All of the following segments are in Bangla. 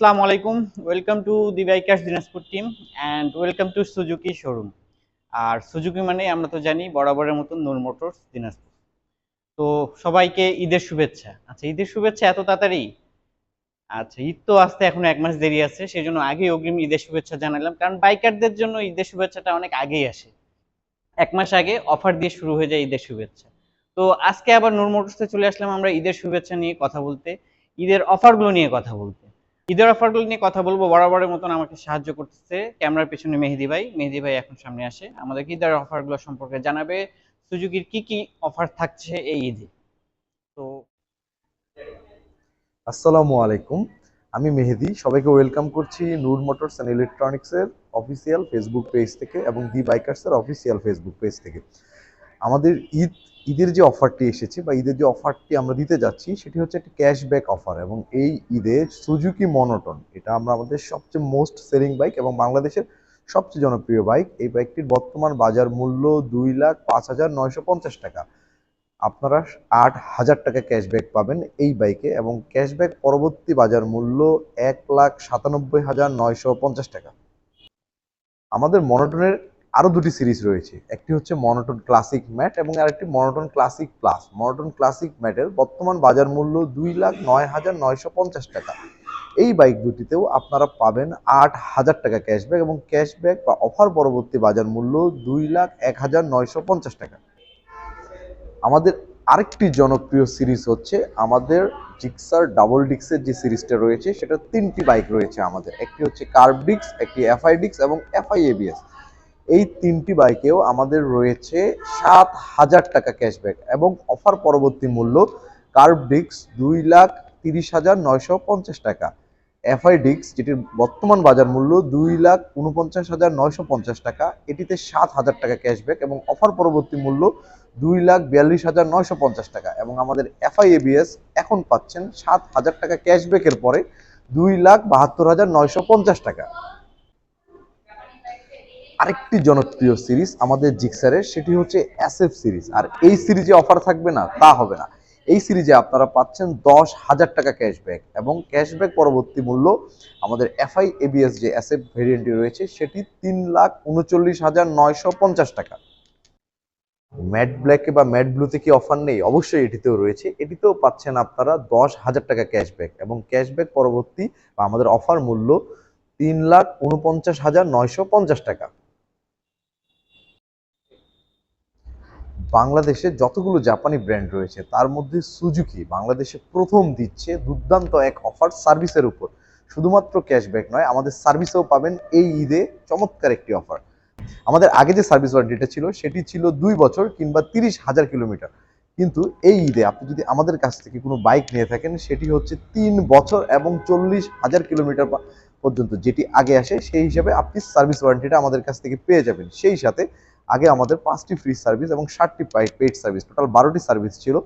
আসসালামু আলাইকুম। Welcome to the Bikers Dinajpur team and welcome to Suzuki showroom R Suzuki মানে আমরা তো জানি বরাবরের মতন নূর মোটরস দিনাজপুর তো সবাইকে ঈদের শুভেচ্ছা। আচ্ছা ঈদের শুভেচ্ছা এত তাড়াতাড়ি? আচ্ছা ঈদ তো আসতে এখন এক মাস দেরি আছে সেই জন্য আগেই অগ্রিম ঈদের শুভেচ্ছা জানালাম। কারণ বাইকারদের জন্য ঈদের শুভেচ্ছাটা অনেক আগেই আসে। এক মাস আগে অফার দিয়ে শুরু হয়ে যায় ঈদের শুভেচ্ছা। তো আজকে আবার নূর মোটরসে চলে আসলাম আমরা ঈদের শুভেচ্ছা নিয়ে কথা বলতে। ঈদের অফারগুলো নিয়ে কথা বলতে। ঈদের অফারগুলো নিয়ে কথা বলব, বরাবরের মতন আমাকে সাহায্য করতেছে। ক্যামেরার পেছনে মেহেদি ভাই মেহেদি ভাই এখন সামনে আসে। আমাদের ঈদের অফারগুলো সম্পর্কে জানাবে, সুজুকির কি কি অফার থাকছে এই ঈদে। তো আসসালামু আলাইকুম, আমি মেহেদি। সবাইকে ওয়েলকাম করছি নূর মোটরস অ্যান্ড ইলেকট্রনিক্সের অফিসিয়াল ফেসবুক পেজ থেকে এবং দি বাইকার্সের অফিসিয়াল ফেসবুক পেজ থেকে। আমাদের ঈদ ঈদের যে অফারটি এসেছে বা ঈদের যে অফারটি আমরা দিতে যাচ্ছি, সেটি হচ্ছে একটি ক্যাশব্যাক অফার এবং এই ঈদে সুজুকি মনোটন এটা আমরা আমাদের সবচেয়ে মোস্ট সেলিং বাইক এবং বাংলাদেশের সবচেয়ে জনপ্রিয় বাইক এই বাইকটির বর্তমান বাজার মূল্য দুই লাখ পাঁচ হাজার নয়শো পঞ্চাশ টাকা। আপনারা আট হাজার টাকা ক্যাশব্যাক পাবেন এই বাইকে এবং ক্যাশব্যাক পরবর্তী বাজার মূল্য এক লাখ সাতানব্বই হাজার নয়শো পঞ্চাশ টাকা। আমাদের মনোটনের আরও দুটি সিরিজ রয়েছে। একটি হচ্ছে মনোটন ক্লাসিক ম্যাট এবং আরেকটি monotone classic plus. Monotone classic ম্যাটের বর্তমান বাজার মূল্য দুই লাখ নয় হাজার নয়শো পঞ্চাশ টাকা। এই বাইক দুটিতেও আপনারা পাবেন আট হাজার টাকা ক্যাশব্যাক এবং ক্যাশব্যাক বা অফার পরবর্তী বাজার মূল্য দুই লাখ এক হাজার নয়শো পঞ্চাশ টাকা। আমাদের আরেকটি জনপ্রিয় সিরিজ হচ্ছে আমাদের জিক্সার ডাবল ডিক্সের যে সিরিজটা রয়েছে সেটা তিনটি বাইক রয়েছে আমাদের। একটি হচ্ছে কার্ভ ডিক্স একটি এফআই ডিক্স এবং এফআই এবিএস। এই তিনটি বাইকেও আমাদের রয়েছে সাত হাজার টাকা ক্যাশব্যাক এবং অফার পরবর্তী মূল্য কার্ভ ডিক্স দুই লাখ তিরিশ হাজার নয়শো পঞ্চাশ টাকা। এফআই ডিক্স যেটির বর্তমান বাজার মূল্য দুই লাখ উনপঞ্চাশ হাজার নয়শো পঞ্চাশ টাকা, এটিতে সাত হাজার টাকা ক্যাশব্যাক এবং অফার পরবর্তী মূল্য দুই লাখ বিয়াল্লিশ হাজার নয়শো পঞ্চাশ টাকা এবং আমাদের এফআই এবিএস এখন পাচ্ছেন সাত হাজার টাকা ক্যাশব্যাকের পরে দুই লাখ বাহাত্তর হাজার নয়শো পঞ্চাশ টাকা। আরেকটি জনপ্রিয় সিরিজ আমাদের জিক্সারের সেটি হচ্ছে এসএফ সিরিজ। আর এই সিরিজে অফার থাকবে না, তা হবে না। এই সিরিজে আপনারা পাচ্ছেন দশ হাজার টাকা ক্যাশব্যাক এবং ক্যাশব্যাক পরবর্তী মূল্য আমাদের এফআই এবিএস যে এসএফ ভেরিয়েন্টটি রয়েছে, সেটি তিন লাখ উনচল্লিশ হাজার নয়শো পঞ্চাশ টাকা। ম্যাট ব্ল্যাকে বা ম্যাট ব্লুতে কি অফার নেই? অবশ্যই এটিতেও রয়েছে। এটিতেও পাচ্ছেন আপনারা দশ হাজার টাকা ক্যাশব্যাক এবং ক্যাশব্যাক পরবর্তী বা আমাদের অফার মূল্য তিন লাখ উনপঞ্চাশ হাজার নয়শো পঞ্চাশ টাকা। বাংলাদেশে যতগুলো জাপানি ব্র্যান্ড রয়েছে, তার মধ্যে সুজুকি বাংলাদেশে প্রথম দিচ্ছে দুর্দান্ত এক অফার সার্ভিসের উপর। শুধুমাত্র ক্যাশব্যাক নয়, আমাদের সার্ভিসেও পাবেন এই ঈদে চমৎকার একটি অফার। আমাদের আগে যে সার্ভিস ওয়ারেন্টিটা ছিল, সেটি ছিল দুই বছর কিংবা তিরিশ হাজার কিলোমিটার। কিন্তু এই ঈদে আপনি যদি আমাদের কাছ থেকে কোনো বাইক নিয়ে থাকেন, সেটি হচ্ছে তিন বছর এবং চল্লিশ হাজার কিলোমিটার পর্যন্ত যেটি আগে আসে, সেই হিসাবে আপনি সার্ভিস ওয়ারেন্টিটা আমাদের কাছ থেকে পেয়ে যাবেন। সেই সাথে আগে আমাদের পাঁচটি ফ্রি সার্ভিস এবং ষাটটি পেইড সার্ভিস টোটাল বারোটি সার্ভিস ছিল।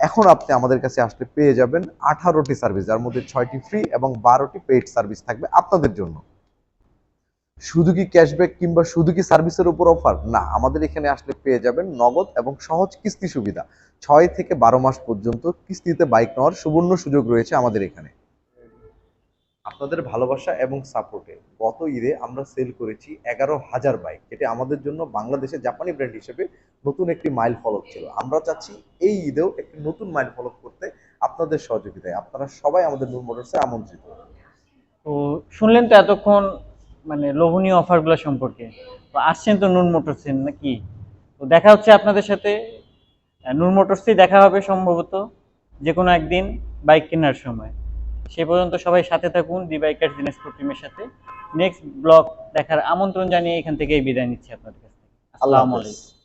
এখন আপনি আমাদের কাছে আসলে পেয়ে যাবেন আঠারোটি সার্ভিস যার মধ্যে ছয়টি ফ্রি এবং বারোটি পেইড সার্ভিস থাকবে আপনাদের জন্য। শুধু কি ক্যাশব্যাক কিংবা শুধু কি সার্ভিসের উপর অফার না, আমাদের এখানে আসলে পেয়ে যাবেন নগদ এবং সহজ কিস্তি সুবিধা। ছয় থেকে বারো মাস পর্যন্ত কিস্তিতে বাইক নেওয়ার সুবর্ণ সুযোগ রয়েছে আমাদের এখানে। আপনাদের ভালোবাসা এবং সাপোর্টে গত ঈদে আমরা সেল করেছি এগারো হাজার বাইক যেটি আমাদের জন্য বাংলাদেশে জাপানি ব্র্যান্ড হিসেবে নতুন একটি মাইল ফলক ছিল। আমরা চাচ্ছি এই ঈদেও একটি নতুন মাইল ফলক করতে আপনাদের সহযোগিতায়। আপনারা সবাই আমাদের নূর মোটরসে আমন্ত্রিত। তো শুনলেন তো এতক্ষণ মানে লোভনীয় অফারগুলো সম্পর্কে। তো আসছেন তো নূর মোটরসের নাকি? তো দেখা হচ্ছে আপনাদের সাথে। নূর মোটরসেই দেখা হবে সম্ভবত যে কোনো একদিন বাইক কেনার সময়। সে পর্যন্ত সবাই সাথে থাকুন দি বাইকার দিনাজপুর টিমের সাথে। নেক্সট ব্লগ দেখার আমন্ত্রণ জানিয়ে এখান থেকেই বিদায় নিচ্ছি আপনাদের কাছে থেকে। আসসালামু আলাইকুম।